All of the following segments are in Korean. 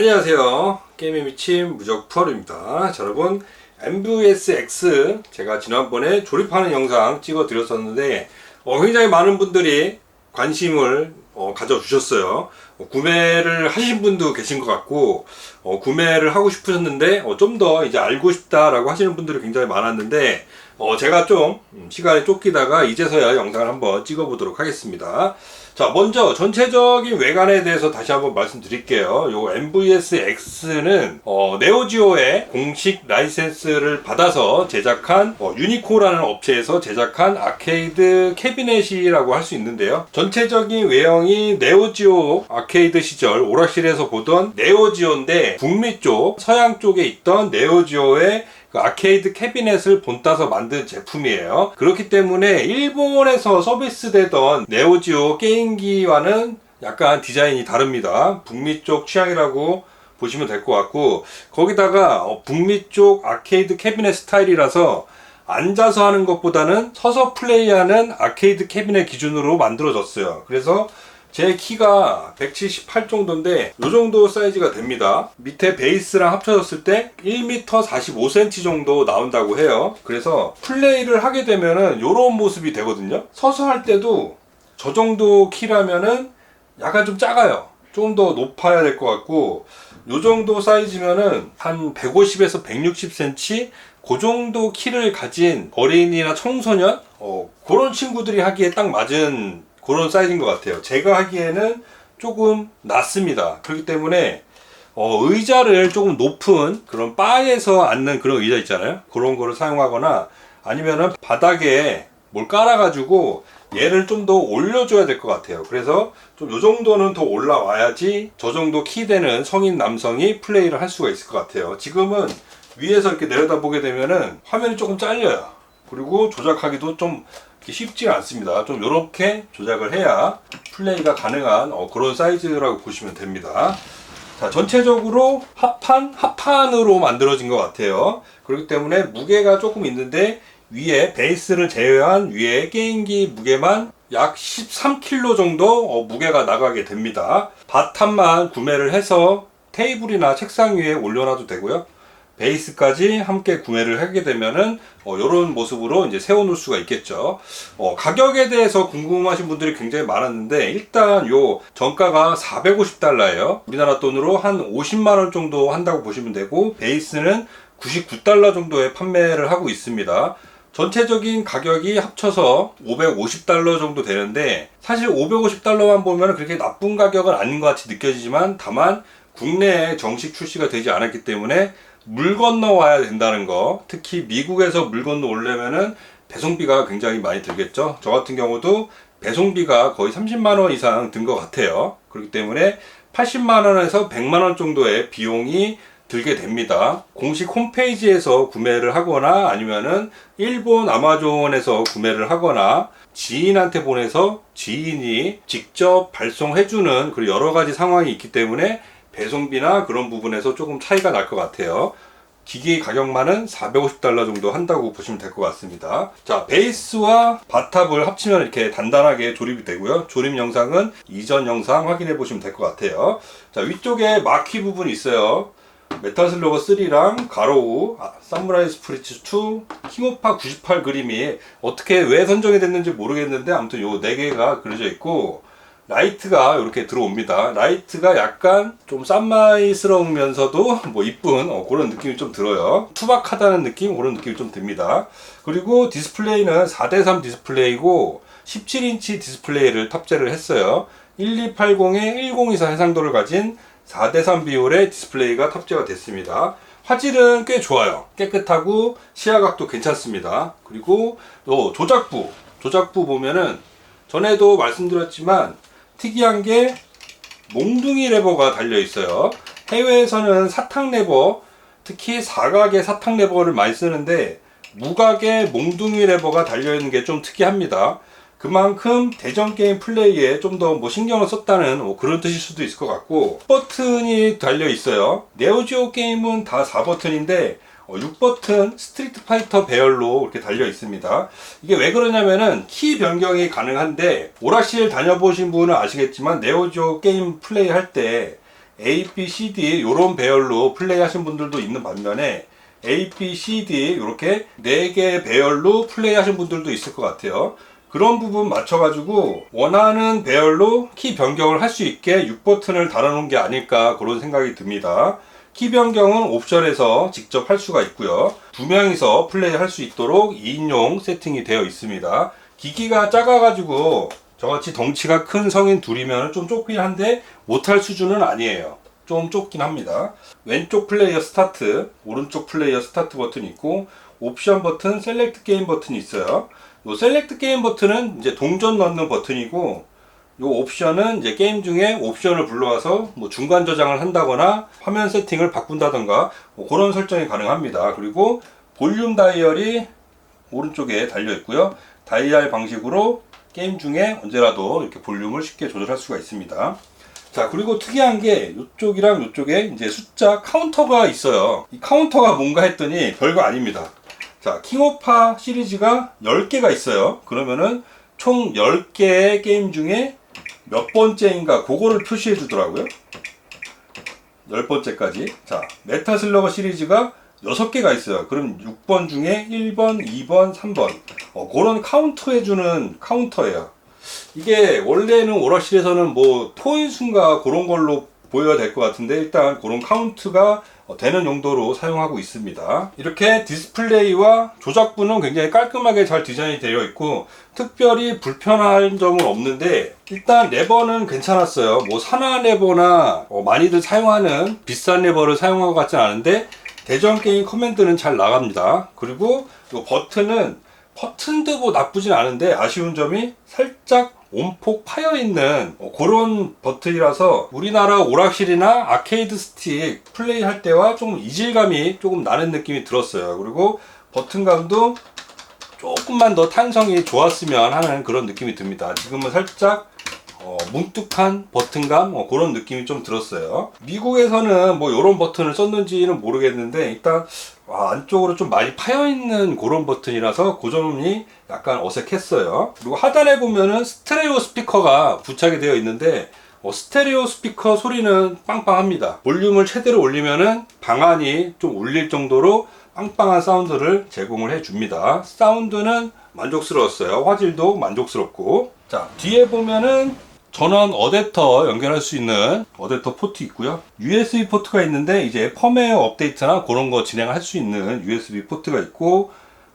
안녕하세요. 게임에 미친 무적 푸얼입니다. 자, 여러분, MVSX 제가 지난번에 조립하는 영상 찍어 드렸었는데 어, 굉장히 많은 분들이 관심을 어, 가져주셨어요. 어, 구매를 하신 분도 계신 것 같고 어, 구매를 하고 싶으셨는데 좀더 이제 알고 싶다라고 하시는 분들이 굉장히 많았는데 어, 제가 좀 음, 시간이 쫓기다가 이제서야 영상을 한번 찍어 보도록 하겠습니다. 자, 먼저 전체적인 외관에 대해서 다시 한번 말씀드릴게요. 요 MVS-X는 어, 네오지오의 공식 라이센스를 받아서 제작한 어, 유니코라는 업체에서 제작한 아케이드 캐비넷이라고 할 수 있는데요. 전체적인 외형이 네오지오 아케이드 시절 오락실에서 보던 네오지오인데 북미 쪽, 서양 쪽에 있던 네오지오의 그 아케이드 캐비넷을 본따서 만든 제품이에요. 그렇기 때문에 일본에서 서비스되던 네오지오 게임기와는 약간 디자인이 다릅니다. 북미 쪽 취향이라고 보시면 될 것 같고 거기다가 어, 북미 쪽 아케이드 캐비넷 스타일이라서 앉아서 하는 것보다는 서서 플레이하는 아케이드 캐비넷 기준으로 만들어졌어요. 그래서 제 키가 178 정도인데 이 정도 사이즈가 됩니다. 밑에 베이스랑 합쳐졌을 때 1m 45cm 정도 나온다고 해요. 그래서 플레이를 하게 되면은 이런 모습이 되거든요. 서서 할 때도 저 정도 키라면은 약간 좀 작아요. 좀 더 높아야 될 것 같고 이 정도 사이즈면은 한 150에서 160cm 그 정도 키를 가진 어린이나 청소년 어, 그런 친구들이 하기에 딱 맞은 그런 사이즈인 것 같아요. 제가 하기에는 조금 낮습니다. 그렇기 때문에 어, 의자를 조금 높은 그런 바에서 앉는 그런 의자 있잖아요. 그런 거를 사용하거나 아니면은 바닥에 뭘 깔아가지고 얘를 좀 더 올려줘야 될 것 같아요. 그래서 좀 요 정도는 더 올라와야지 저 정도 키 되는 성인 남성이 플레이를 할 수가 있을 것 같아요. 지금은 위에서 이렇게 내려다 보게 되면은 화면이 조금 잘려요. 그리고 조작하기도 좀 쉽지가 않습니다. 좀 이렇게 조작을 해야 플레이가 가능한 어, 그런 사이즈라고 보시면 됩니다. 자, 전체적으로 합판, 합판으로 만들어진 것 같아요. 그렇기 때문에 무게가 조금 있는데 위에 베이스를 제외한 위에 게임기 무게만 약 13kg 정도 어, 무게가 나가게 됩니다. 바탕만 구매를 해서 테이블이나 책상 위에 올려놔도 되고요. 베이스까지 함께 구매를 하게 되면은 어, 이런 모습으로 이제 세워놓을 수가 있겠죠. 어, 가격에 대해서 궁금하신 분들이 굉장히 많았는데 일단 요 정가가 450달러예요. 우리나라 돈으로 한 50만 원 정도 한다고 보시면 되고 베이스는 99달러 정도에 판매를 하고 있습니다. 전체적인 가격이 합쳐서 550달러 정도 되는데 사실 550달러만 보면 그렇게 나쁜 가격은 아닌 것 같이 느껴지지만 다만 국내에 정식 출시가 되지 않았기 때문에 물 건너 와야 된다는 거. 특히 미국에서 물 건너 오려면은 배송비가 굉장히 많이 들겠죠? 저 같은 경우도 배송비가 거의 30만원 이상 든 것 같아요. 그렇기 때문에 80만원에서 100만원 정도의 비용이 들게 됩니다. 공식 홈페이지에서 구매를 하거나 아니면은 일본 아마존에서 구매를 하거나 지인한테 보내서 지인이 직접 발송해주는 그리고 여러 가지 상황이 있기 때문에 배송비나 그런 부분에서 조금 차이가 날 것 같아요. 기기 가격만은 450달러 정도 한다고 보시면 될 것 같습니다. 자, 베이스와 바탑을 합치면 이렇게 단단하게 조립이 되고요. 조립 영상은 이전 영상 확인해 보시면 될 것 같아요. 자, 위쪽에 마키 부분이 있어요. 메탈 슬러거 3랑 가로우, 아, 사무라이 스프리츠 2, 킹오파 98 그림이 어떻게 왜 선정이 됐는지 모르겠는데 아무튼 요 4개가 그려져 있고 라이트가 이렇게 들어옵니다. 라이트가 약간 좀 쌈마이스러우면서도 뭐 이쁜 어, 그런 느낌이 좀 들어요. 투박하다는 느낌 그런 느낌이 좀 듭니다. 그리고 디스플레이는 4대3 디스플레이고 17인치 디스플레이를 탑재를 했어요. 1280에 1024 해상도를 가진 4대3 비율의 디스플레이가 탑재가 됐습니다. 화질은 꽤 좋아요. 깨끗하고 시야각도 괜찮습니다. 그리고 또 조작부, 조작부 보면은 전에도 말씀드렸지만 특이한 게 몽둥이 레버가 달려 있어요. 해외에서는 사탕 레버, 특히 사각의 사탕 레버를 많이 쓰는데 무각의 몽둥이 레버가 달려 있는 게 좀 특이합니다. 그만큼 대전 게임 플레이에 좀 더 뭐 신경을 썼다는 뭐 그런 뜻일 수도 있을 것 같고 버튼이 달려 있어요. 네오지오 게임은 다 4버튼인데 6버튼 어, 스트리트 파이터 배열로 이렇게 달려 있습니다. 이게 왜 그러냐면은 키 변경이 가능한데 오락실 다녀보신 분은 아시겠지만 네오지오 게임 플레이 할 때 A, B, C, D 이런 배열로 플레이 하신 분들도 있는 반면에 A, B, C, D 이렇게 네개 배열로 플레이 하신 분들도 있을 것 같아요. 그런 부분 맞춰가지고 원하는 배열로 키 변경을 할 수 있게 6버튼을 달아놓은 게 아닐까 그런 생각이 듭니다. 키 변경은 옵션에서 직접 할 수가 있고요. 두 명이서 플레이할 수 있도록 2인용 세팅이 되어 있습니다. 기기가 작아가지고 저같이 덩치가 큰 성인 둘이면 좀 좁긴 한데 못할 수준은 아니에요. 좀 좁긴 합니다. 왼쪽 플레이어 스타트, 오른쪽 플레이어 스타트 버튼이 있고 옵션 버튼, 셀렉트 게임 버튼이 있어요. 요 셀렉트 게임 버튼은 이제 동전 넣는 버튼이고 요 옵션은 이제 게임 중에 옵션을 불러와서 뭐 중간 저장을 한다거나 화면 세팅을 바꾼다던가 뭐 그런 설정이 가능합니다. 그리고 볼륨 다이얼이 오른쪽에 달려 있고요. 다이얼 방식으로 게임 중에 언제라도 이렇게 볼륨을 쉽게 조절할 수가 있습니다. 자, 그리고 특이한 게 이쪽이랑 이쪽에 이제 숫자 카운터가 있어요. 이 카운터가 뭔가 했더니 별거 아닙니다. 자, 킹오파 시리즈가 10개가 있어요. 그러면은 총 10개의 게임 중에 몇 번째인가 그거를 표시해 주더라고요. 10번째까지. 자, 메타 슬러거 시리즈가 6개가 있어요. 그럼 6번 중에 1번, 2번, 3번. 어, 그런 카운터 해주는 카운터예요. 이게 원래는 오락실에서는 뭐 토인순가 그런 걸로 보여야 될 것 같은데 일단 그런 카운트가 어, 되는 용도로 사용하고 있습니다. 이렇게 디스플레이와 조작부는 굉장히 깔끔하게 잘 디자인이 되어 있고 특별히 불편한 점은 없는데 일단 레버는 괜찮았어요. 뭐 산화 레버나 어, 많이들 사용하는 비싼 레버를 사용한 것 같진 않은데 대전 게임 커맨드는 잘 나갑니다. 그리고 이 버튼은 뭐 나쁘진 않은데 아쉬운 점이 살짝 온폭 파여 있는 어, 그런 버튼이라서 우리나라 오락실이나 아케이드 스틱 플레이 할 때와 좀 이질감이 조금 나는 느낌이 들었어요. 그리고 버튼감도 조금만 더 탄성이 좋았으면 하는 그런 느낌이 듭니다. 지금은 살짝 어, 뭉툭한 버튼감 어, 그런 느낌이 좀 들었어요. 미국에서는 뭐 이런 버튼을 썼는지는 모르겠는데 일단 와, 안쪽으로 좀 많이 파여 있는 그런 버튼이라서 그 점이 약간 어색했어요. 그리고 하단에 보면은 스테레오 스피커가 부착이 되어 있는데 어, 스테레오 스피커 소리는 빵빵합니다. 볼륨을 최대로 올리면은 방안이 좀 울릴 정도로 빵빵한 사운드를 제공을 해줍니다. 사운드는 만족스러웠어요. 화질도 만족스럽고. 자, 뒤에 보면은 전원 어댑터 연결할 수 있는 어댑터 포트 있고요. USB 포트가 있는데 이제 펌웨어 업데이트나 그런 거 진행할 수 있는 USB 포트가 있고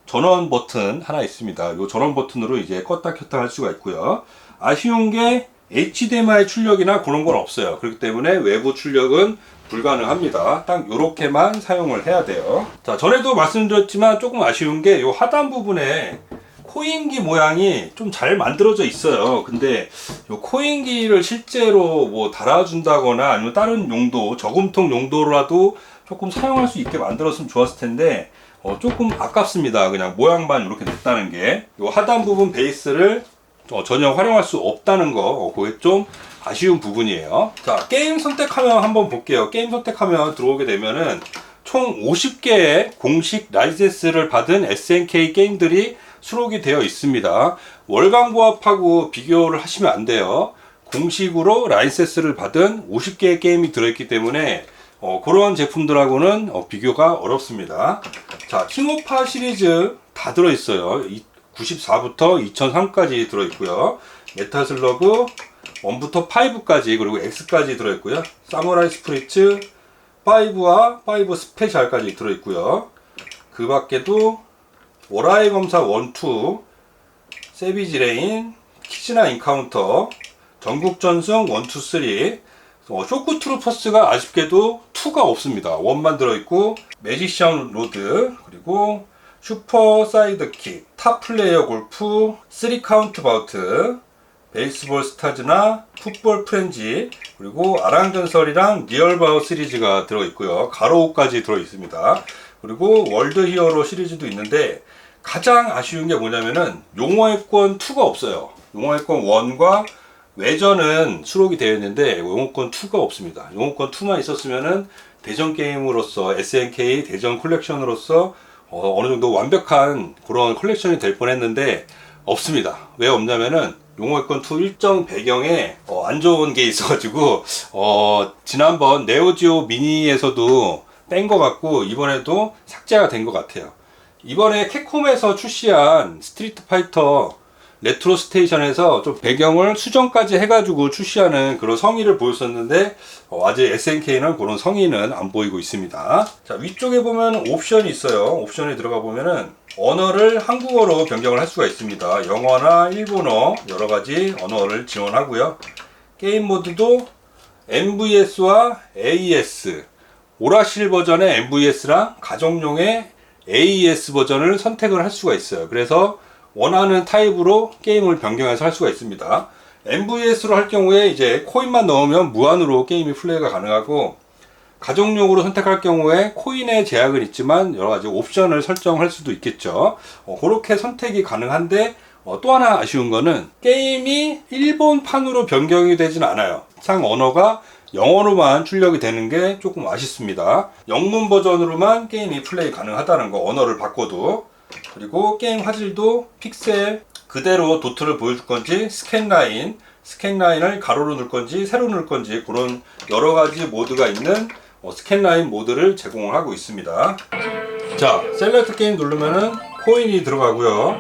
전원 버튼 하나 있습니다. 이 전원 버튼으로 이제 껐다 켰다 할 수가 있고요. 아쉬운 게 HDMI 출력이나 그런 건 없어요. 그렇기 때문에 외부 출력은 불가능합니다. 딱 이렇게만 사용을 해야 돼요. 자, 전에도 말씀드렸지만 조금 아쉬운 게 이 하단 부분에 코인기 모양이 좀 잘 만들어져 있어요. 근데 이 코인기를 실제로 뭐 달아준다거나 아니면 다른 용도, 저금통 용도라도 조금 사용할 수 있게 만들었으면 좋았을 텐데 어, 조금 아깝습니다. 그냥 모양만 이렇게 냈다는 게. 이 하단 부분 베이스를 어, 전혀 활용할 수 없다는 거, 어, 그게 좀 아쉬운 부분이에요. 자, 게임 선택하면 한번 볼게요. 게임 선택하면 들어오게 되면은 총 50개의 공식 라이센스를 받은 SNK 게임들이 수록이 되어 있습니다. 월간 부합하고 비교를 하시면 안 돼요. 공식으로 라이센스를 받은 50개의 게임이 들어있기 때문에 어, 그런 제품들하고는 어, 비교가 어렵습니다. 자, 킹오파 시리즈 다 들어있어요. 94부터 2003까지 들어있고요. 메타슬러그 1부터 5까지 그리고 X까지 들어있고요. 사무라이 스프리츠 5와 5 스페셜까지 들어있고요. 그 밖에도 오라이 검사 1, 2, 세비지 레인, 키즈나 인카운터, 전국 전승 1, 2, 3, 어, 쇼크 트루퍼스가 아쉽게도 2가 없습니다. 1만 들어있고, 매지션 로드, 그리고 슈퍼 사이드킥, 탑 플레이어 골프, 3 카운트 바우트, 베이스볼 스타즈나 풋볼 프렌지, 그리고 아랑전설이랑 리얼바우 시리즈가 들어있고요. 가로우까지 들어있습니다. 그리고 월드 히어로 시리즈도 있는데, 가장 아쉬운 게 뭐냐면은 용어의 권 2가 없어요. 용어의 권 1과 외전은 수록이 되어 있는데 용어권 2가 없습니다. 용어권 2만 있었으면은 대전 게임으로서 SNK 대전 콜렉션으로서 어, 느 정도 완벽한 그런 컬렉션이 될 뻔했는데 없습니다. 왜 없냐면은 용어권 2 일정 배경에 어, 안 좋은 게 있어가지고 어, 지난번 네오지오 미니에서도 뺀 것 같고 이번에도 삭제가 된 것 같아요. 이번에 캡콤에서 출시한 스트리트 파이터 레트로 스테이션에서 좀 배경을 수정까지 해가지고 출시하는 그런 성의를 보였었는데 어, 아직 SNK는 그런 성의는 안 보이고 있습니다. 자 위쪽에 보면 옵션이 있어요. 옵션에 들어가 보면은 언어를 한국어로 변경을 할 수가 있습니다. 영어나 일본어 여러 가지 언어를 지원하고요. 게임 모드도 MVS와 AES 오라실 버전의 MVS랑 가정용의 AES 버전을 선택을 할 수가 있어요. 그래서 원하는 타입으로 게임을 변경해서 할 수가 있습니다. MVS로 할 경우에 이제 코인만 넣으면 무한으로 게임이 플레이가 가능하고 가정용으로 선택할 경우에 코인의 제약은 있지만 여러 가지 옵션을 설정할 수도 있겠죠. 어, 그렇게 선택이 가능한데 어, 또 하나 아쉬운 거는 게임이 일본판으로 변경이 되진 않아요. 상 언어가 영어로만 출력이 되는 게 조금 아쉽습니다. 영문 버전으로만 게임이 플레이 가능하다는 거 언어를 바꿔도 그리고 게임 화질도 픽셀 그대로 도트를 보여줄 건지 스캔 라인 스캔 라인을 가로로 넣을 건지 세로 넣을 건지 그런 여러 가지 모드가 있는 어, 스캔 라인 모드를 제공을 하고 있습니다. 자, 셀렉트 게임 누르면은 코인이 들어가고요.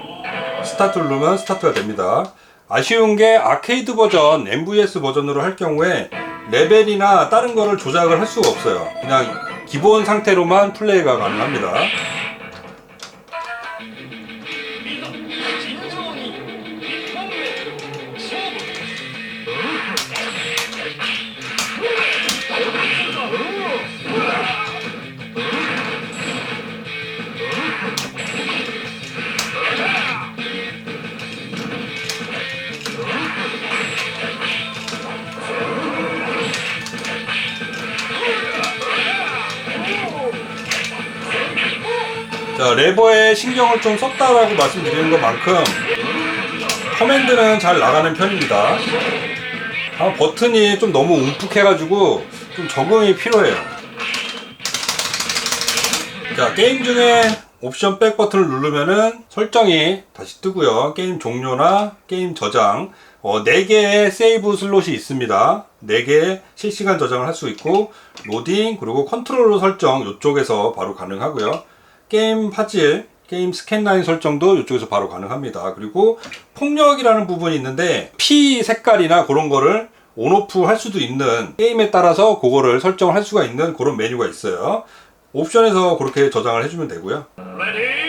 스타트 누르면 스타트가 됩니다. 아쉬운 게 아케이드 버전, MVS 버전으로 할 경우에 레벨이나 다른 거를 조작을 할 수가 없어요. 그냥 기본 상태로만 플레이가 가능합니다. 자, 레버에 신경을 좀 썼다라고 말씀드리는 것만큼 커맨드는 잘 나가는 편입니다. 아, 버튼이 좀 너무 움푹해가지고 좀 적응이 필요해요. 자, 게임 중에 옵션 백 버튼을 누르면은 설정이 다시 뜨고요. 게임 종료나 게임 저장. 어, 4개의 세이브 슬롯이 있습니다. 4개의 실시간 저장을 할 수 있고, 로딩, 그리고 컨트롤러 설정 이쪽에서 바로 가능하고요. 게임 화질, 게임 스캔라인 설정도 이쪽에서 바로 가능합니다. 그리고 폭력이라는 부분이 있는데, 피 색깔이나 그런 거를 온오프 할 수도 있는 게임에 따라서 그거를 설정을 할 수가 있는 그런 메뉴가 있어요. 옵션에서 그렇게 저장을 해주면 되고요. レデ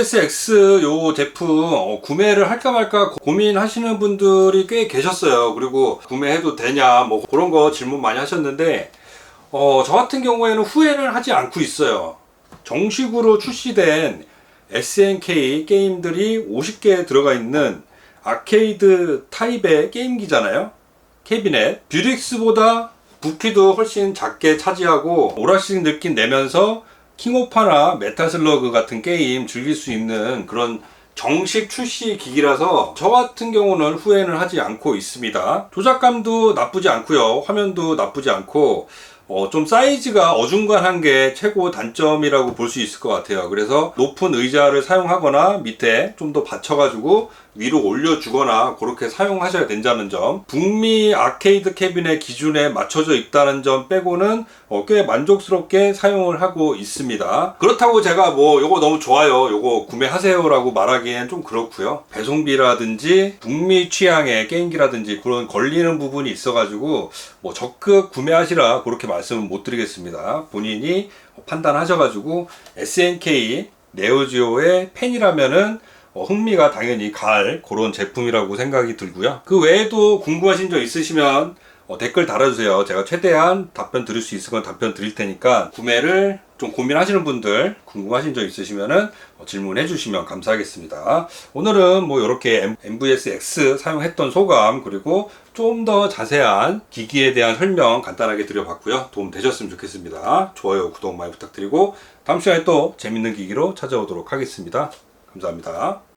자, MVSX 요 제품 어, 구매를 할까 말까 고민하시는 분들이 꽤 계셨어요. 그리고 구매해도 되냐 뭐 그런 거 질문 많이 하셨는데 어, 저 같은 경우에는 후회는 하지 않고 있어요. 정식으로 출시된 SNK 게임들이 50개 들어가 있는 아케이드 타입의 게임기잖아요. 캐비넷. 뷰릭스보다 부피도 훨씬 작게 차지하고 오락실 느낌 내면서 킹오파나 메타슬러그 같은 게임 즐길 수 있는 그런 정식 출시 기기라서 저 같은 경우는 후회는 하지 않고 있습니다. 조작감도 나쁘지 않고요. 화면도 나쁘지 않고 어, 좀 사이즈가 어중간한 게 최고 단점이라고 볼 수 있을 것 같아요. 그래서 높은 의자를 사용하거나 밑에 좀 더 받쳐가지고 위로 올려주거나 그렇게 사용하셔야 된다는 점. 북미 아케이드 캐비넷 기준에 맞춰져 있다는 점 빼고는 어, 꽤 만족스럽게 사용을 하고 있습니다. 그렇다고 제가 뭐 요거 너무 좋아요. 요거 구매하세요 라고 말하기엔 좀 그렇고요. 배송비라든지 북미 취향의 게임기라든지 그런 걸리는 부분이 있어 가지고 뭐 적극 구매하시라 그렇게 말씀은 못 드리겠습니다. 본인이 판단하셔가지고 SNK 네오지오의 팬이라면은 어, 흥미가 당연히 갈 그런 제품이라고 생각이 들고요. 그 외에도 궁금하신 점 있으시면 어, 댓글 달아주세요. 제가 최대한 답변 드릴 수 있을 건 답변 드릴 테니까 구매를 좀 고민하시는 분들 궁금하신 점 있으시면은 어, 질문해 주시면 감사하겠습니다. 오늘은 뭐 이렇게 MVS X 사용했던 소감 그리고 좀 더 자세한 기기에 대한 설명 간단하게 드려봤고요. 도움 되셨으면 좋겠습니다. 좋아요, 구독 많이 부탁드리고 다음 시간에 또 재밌는 기기로 찾아오도록 하겠습니다. 감사합니다.